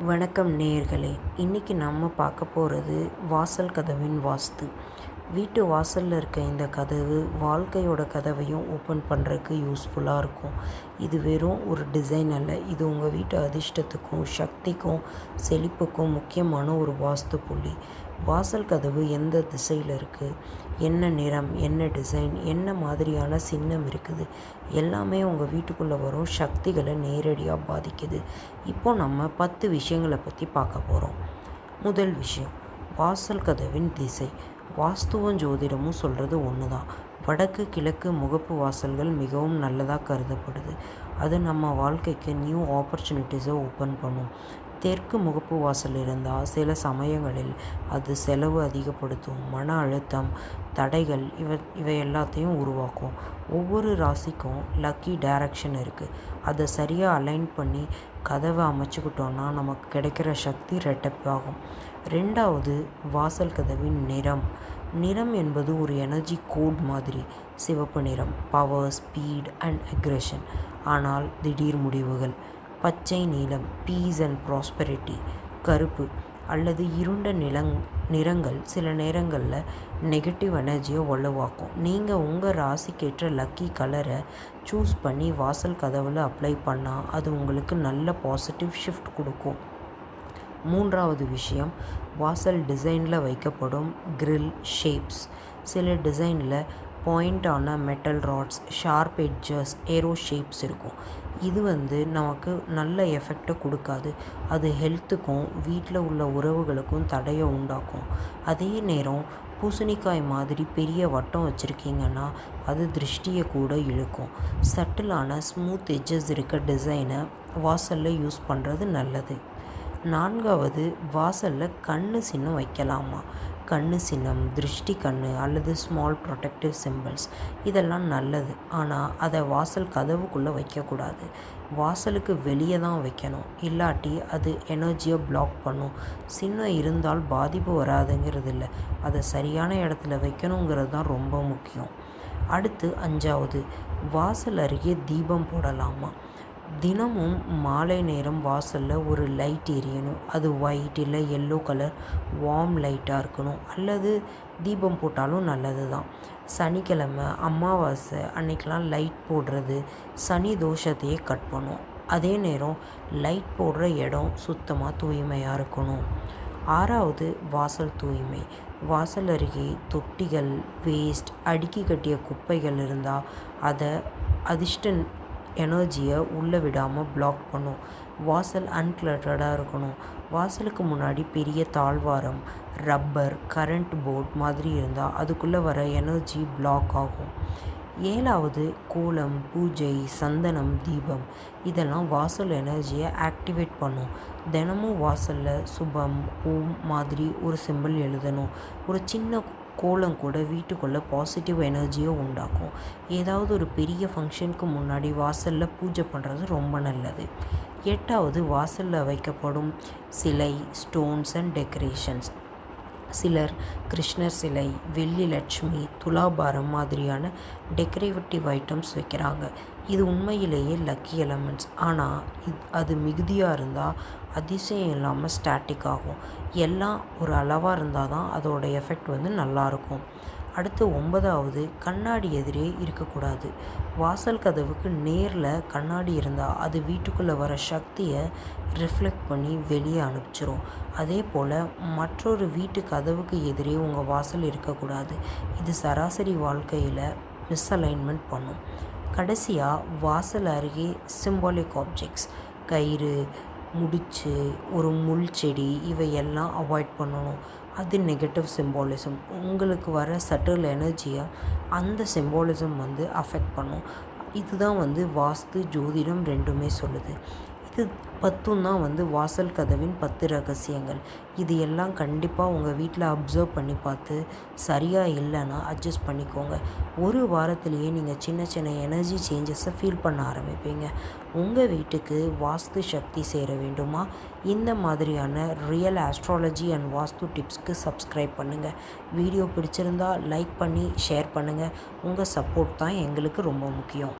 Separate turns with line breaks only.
வணக்கம் நேயர்களே. இன்றைக்கி நம்ம பார்க்க போகிறது வாசல் கதவின் வாஸ்து. வீட்டு வாசலில் இருக்க இந்த கதவு வாழ்க்கையோட கதவையும் ஓப்பன் பண்ணுறதுக்கு யூஸ்ஃபுல்லாக இருக்கும். இது வெறும் ஒரு டிசைன் அல்ல. இது உங்கள் வீட்டு அதிர்ஷ்டத்துக்கும் சக்திக்கும் செழிப்புக்கும் முக்கியமான ஒரு வாஸ்து புள்ளி. வாசல் கதவு எந்த திசையில் இருக்குது என்ன நிறம் என்ன டிசைன் என்ன மாதிரியான சின்னம் இருக்குது? எல்லாமே உங்கள் வீட்டுக்குள்ளே வரும். சக்திகளை நேரடியாக பாதிக்குது. இப்போ நம்ம பத்து விஷயங்களை பற்றி பார்க்க போகிறோம் முதல் விஷயம் வாசல் கதவின் திசை. வாஸ்துவும் ஜோதிடமும் சொல்கிறது ஒன்று தான் வடக்கு கிழக்கு முகப்பு வாசல்கள் மிகவும் நல்லதாக கருதப்படுது. அது நம்ம வாழ்க்கைக்கு நியூ ஆப்பர்ச்சுனிட்டிஸை ஓப்பன் பண்ணும். தெற்கு முகப்பு வாசல் இருந்தால் சில சமயங்களில் அது செலவு அதிகப்படுத்தும். மன அழுத்தம் தடைகள் இவ இவை எல்லாத்தையும் உருவாக்கும். ஒவ்வொரு ராசிக்கும் லக்கி டைரக்ஷன் இருக்குது அதை சரியாக அலைன் பண்ணி கதவை அமைச்சுக்கிட்டோன்னா நமக்கு கிடைக்கிற சக்தி ரெட்டப்பாகும் ரெண்டாவது வாசல் கதவின் நிறம். நிறம் என்பது ஒரு எனர்ஜி கோட் மாதிரி சிவப்பு நிறம் பவர் ஸ்பீட் அண்ட் அக்ரெஷன் ஆனால் திடீர் முடிவுகள். பச்சை நீளம் பீஸ் அண்ட் ப்ராஸ்பெரிட்டி கருப்பு அல்லது இருண்ட நிலங் நிறங்கள் சில நேரங்களில் நெகட்டிவ் எனர்ஜியை வலுவாக்கும். நீங்கள் உங்கள் ராசிக்கேற்ற லக்கி கலரை சூஸ் பண்ணி வாசல் கதவில் அப்ளை பண்ணால் அது உங்களுக்கு நல்ல பாசிட்டிவ் ஷிஃப்ட் கொடுக்கும். மூன்றாவது விஷயம் வாசல் டிசைனில் வைக்கப்படும் கிரில் ஷேப்ஸ் சில டிசைனில் பாயிண்டான metal rods sharp edges arrow shapes இருக்கும். இது வந்து நமக்கு நல்ல எஃபெக்டை கொடுக்காது. அது ஹெல்த்துக்கும் வீட்டில் உள்ள உறவுகளுக்கும் தடையை உண்டாக்கும். அதே நேரம் பூசணிக்காய் மாதிரி பெரிய வட்டம் வச்சுருக்கீங்கன்னா அது திருஷ்டியை கூட இழுக்கும். சட்டிலான ஸ்மூத் எட்ஜஸ் இருக்க டிசைனை வாசலில் யூஸ் பண்ணுறது நல்லது. நான்காவது வாசலில் கண் சின்னம் வைக்கலாமா? கண் சின்னம் திருஷ்டி கண் அல்லது ஸ்மால் ப்ரொடெக்டிவ் சிம்பிள்ஸ் இதெல்லாம் நல்லது. ஆனால் அதை வாசல் கதவுக்குள்ளே வைக்கக்கூடாது. வாசலுக்கு வெளியே தான் வைக்கணும். இல்லாட்டி அது எனர்ஜியை பிளாக் பண்ணும். சின்னம் இருந்தால் பாதிப்பு வராதுங்கிறது இல்லை அதை சரியான இடத்துல வைக்கணுங்கிறது தான் ரொம்ப முக்கியம். அடுத்து அஞ்சாவது வாசல் அருகே தீபம் போடலாமா? தினமும் மாலை நேரம் வாசலில் ஒரு லைட் எரியணும். அது ஒயிட் இல்லை எல்லோ கலர் வார்ம் லைட்டாக இருக்கணும். அல்லது தீபம் போட்டாலும் நல்லது தான் சனிக்கிழமை அமாவாசை அன்னைக்கெலாம் லைட் போடுறது சனி தோஷத்தையே கட் பண்ணும். அதே நேரம் லைட் போடுற இடம் சுத்தமாக தூய்மையாக இருக்கணும். ஆறாவது வாசல் தூய்மை. வாசல் அருகே தொட்டிகள் வேஸ்ட் அடுக்கி கட்டிய குப்பைகள் இருந்தால் அதை அதிர்ஷ்ட எனர்ஜியை உள்ளே விடாமல் பிளாக் பண்ணும். வாசல் அன்கிளட்டடாக இருக்கணும். வாசலுக்கு முன்னாடி பெரிய தாழ்வாரம் ரப்பர் கரண்ட் போர்ட் மாதிரி இருந்தால் அதுக்குள்ளே வர எனர்ஜி பிளாக் ஆகும். ஏழாவது கோலம் பூஜை சந்தனம் தீபம். இதெல்லாம் வாசல் எனர்ஜியை ஆக்டிவேட் பண்ணும். தினமும் வாசலில் சுபம் ஓம் மாதிரி ஒரு சிம்பிள் எழுதணும். ஒரு சின்ன கோலம் கூட வீட்டுக்குள்ளே பாசிட்டிவ் எனர்ஜியை உண்டாக்கும். ஏதாவது ஒரு பெரிய ஃபங்க்ஷனுக்கு முன்னாடி வாசலில் பூஜை பண்ணுறது ரொம்ப நல்லது. எட்டாவது வாசலில் வைக்கப்படும் சிலை ஸ்டோன்ஸ் அண்ட் டெக்கரேஷன்ஸ் சிலர் கிருஷ்ணர் சிலை வெள்ளி லட்சுமி துலாபாரம் மாதிரியான டெக்கரேட்டிவ் ஐட்டம்ஸ் வைக்கிறாங்க. இது உண்மையிலேயே லக்கி எலமெண்ட்ஸ் ஆனால் இது அது மிகுதியாக இருந்தால் அதிசயம் இல்லாமல் ஸ்டாட்டிக் ஆகும். எல்லாம் ஒரு அளவாக இருந்தால் தான் அதோடய எஃபெக்ட் வந்து நல்லாயிருக்கும் அடுத்து ஒன்பதாவது கண்ணாடி எதிரே இருக்கக்கூடாது. வாசல் கதவுக்கு நேரில் கண்ணாடி இருந்தால் அது வீட்டுக்குள்ளே வர சக்தியை ரிஃப்ளெக்ட் பண்ணி வெளியே அனுப்பிச்சிரும். அதே போல் மற்றொரு வீட்டு கதவுக்கு எதிரே உங்கள் வாசல் இருக்கக்கூடாது. இது சராசரி வாழ்க்கையில் மிஸ்அலைன்மெண்ட் பண்ணும். கடைசியாக வாசல் அருகே சிம்பாலிக் ஆப்ஜெக்ட்ஸ் கயிறு முடிச்சு ஒரு முள் செடி இவையெல்லாம் அவாய்ட் பண்ணணும். அது நெகட்டிவ் சிம்பாலிசம் உங்களுக்கு வர சட்டில் எனர்ஜியை அந்த சிம்பாலிசம் வந்து அஃபெக்ட் பண்ணும். இதுதான் வந்து வாஸ்து ஜோதிடம் ரெண்டுமே சொல்லுது. இது பத்தும் தான் வந்து வாசல் கதவின் பத்து ரகசியங்கள். இது எல்லாம் கண்டிப்பாக உங்கள் வீட்டில் அப்சர்வ் பண்ணி பார்த்து சரியாக இல்லைன்னா அட்ஜஸ்ட் பண்ணிக்கோங்க. ஒரு வாரத்திலேயே நீங்கள் சின்ன சின்ன எனர்ஜி சேஞ்சஸை ஃபீல் பண்ண ஆரம்பிப்பீங்க. உங்கள் வீட்டுக்கு வாஸ்து சக்தி சேர வேண்டுமா? இந்த மாதிரியான ரியல் ஆஸ்ட்ராலஜி அண்ட் வாஸ்து டிப்ஸ்க்கு சப்ஸ்கிரைப் பண்ணுங்கள் வீடியோ பிடிச்சிருந்தா லைக் பண்ணி ஷேர் பண்ணுங்கள் உங்கள் சப்போர்ட் தான் எங்களுக்கு ரொம்ப முக்கியம்.